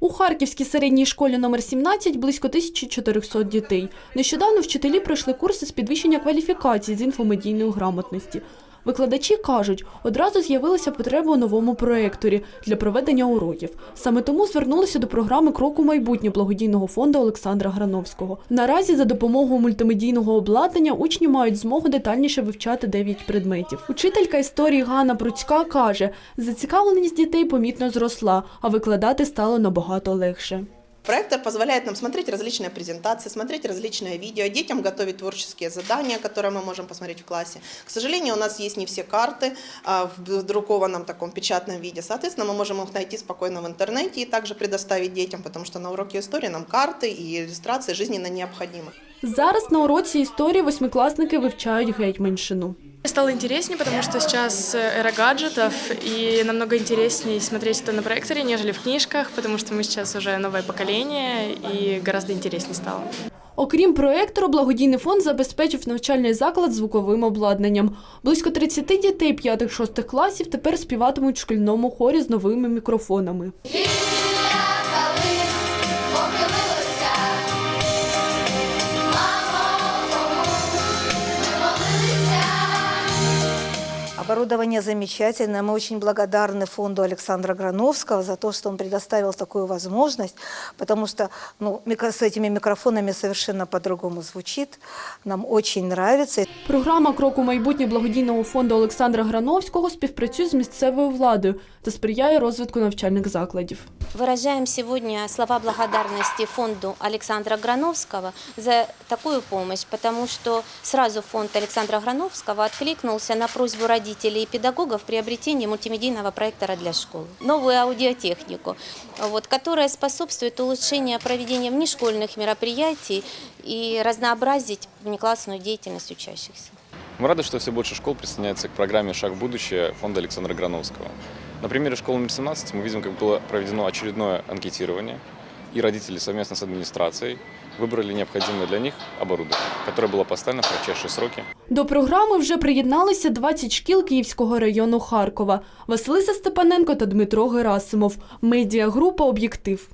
У Харківській середній школі номер 17 близько 1400 дітей. Нещодавно вчителі пройшли курси з підвищення кваліфікації з інфомедійної грамотності. Викладачі кажуть, одразу з'явилася потреба у новому проекторі для проведення уроків. Саме тому звернулися до програми Крок у майбутнє благодійного фонду Олександра Грановського. Наразі за допомогою мультимедійного обладнання учні мають змогу детальніше вивчати 9 предметів. Учителька історії Ганна Пруцька каже, зацікавленість дітей помітно зросла, а викладати стало набагато легше. Проектор позволяет нам смотреть различные презентации, смотреть различные видео, детям готовить творческие задания, которые мы можем посмотреть в классе. К сожалению, у нас есть не все карты а, в друкованном таком печатном виде. Соответственно, мы можем их найти спокойно в интернете и также предоставить детям, потому что на уроке истории нам карты и иллюстрации жизненно необходимы. Зараз на уроці історії восьмикласники вивчають гетьманщину. Стало интереснее, потому что сейчас э, эра гаджетов, и намного интереснее смотреть это на проекторе, нежели в книжках, потому что мы сейчас уже новое поколение, и гораздо интереснее стало. Окрім проектору, благодійний фонд забезпечив навчальний заклад звуковим обладнанням. Близько 30 дітей 5-6 класів тепер співатимуть в шкільному хорі з новими мікрофонами. Оборудование замечательное. Мы очень благодарны фонду Александра Грановского за то, что он предоставил такую возможность, потому что ну, микро- с этими микрофонами совершенно по-другому звучит. Нам очень нравится. Програма Крок у майбутнє благодійного фонду Олександра Грановського співпрацює з місцевою владою та сприяє розвитку навчальних закладів. Выражаем сегодня слова благодарности фонду Александра Грановского за такую помощь, потому что сразу фонд Александра Грановского откликнулся на просьбу родителей и педагогов приобретения мультимедийного проектора для школ. Новую аудиотехнику, вот, которая способствует улучшению проведения внешкольных мероприятий и разнообразить внеклассную деятельность учащихся. Мы рады, что все больше школ присоединяются к программе «Шаг в будущее» фонда Александра Грановского. На примере школы номер 17 мы видим, как было проведено очередное анкетирование, и родители совместно с администрацией выбрали необходимое для них оборудование, которое было поставлено в кратчайшие сроки До програми вже приєдналися 20 шкіл Київського району Харкова. Василиса Степаненко та Дмитро Герасимов. Медіагрупа «Об'єктив».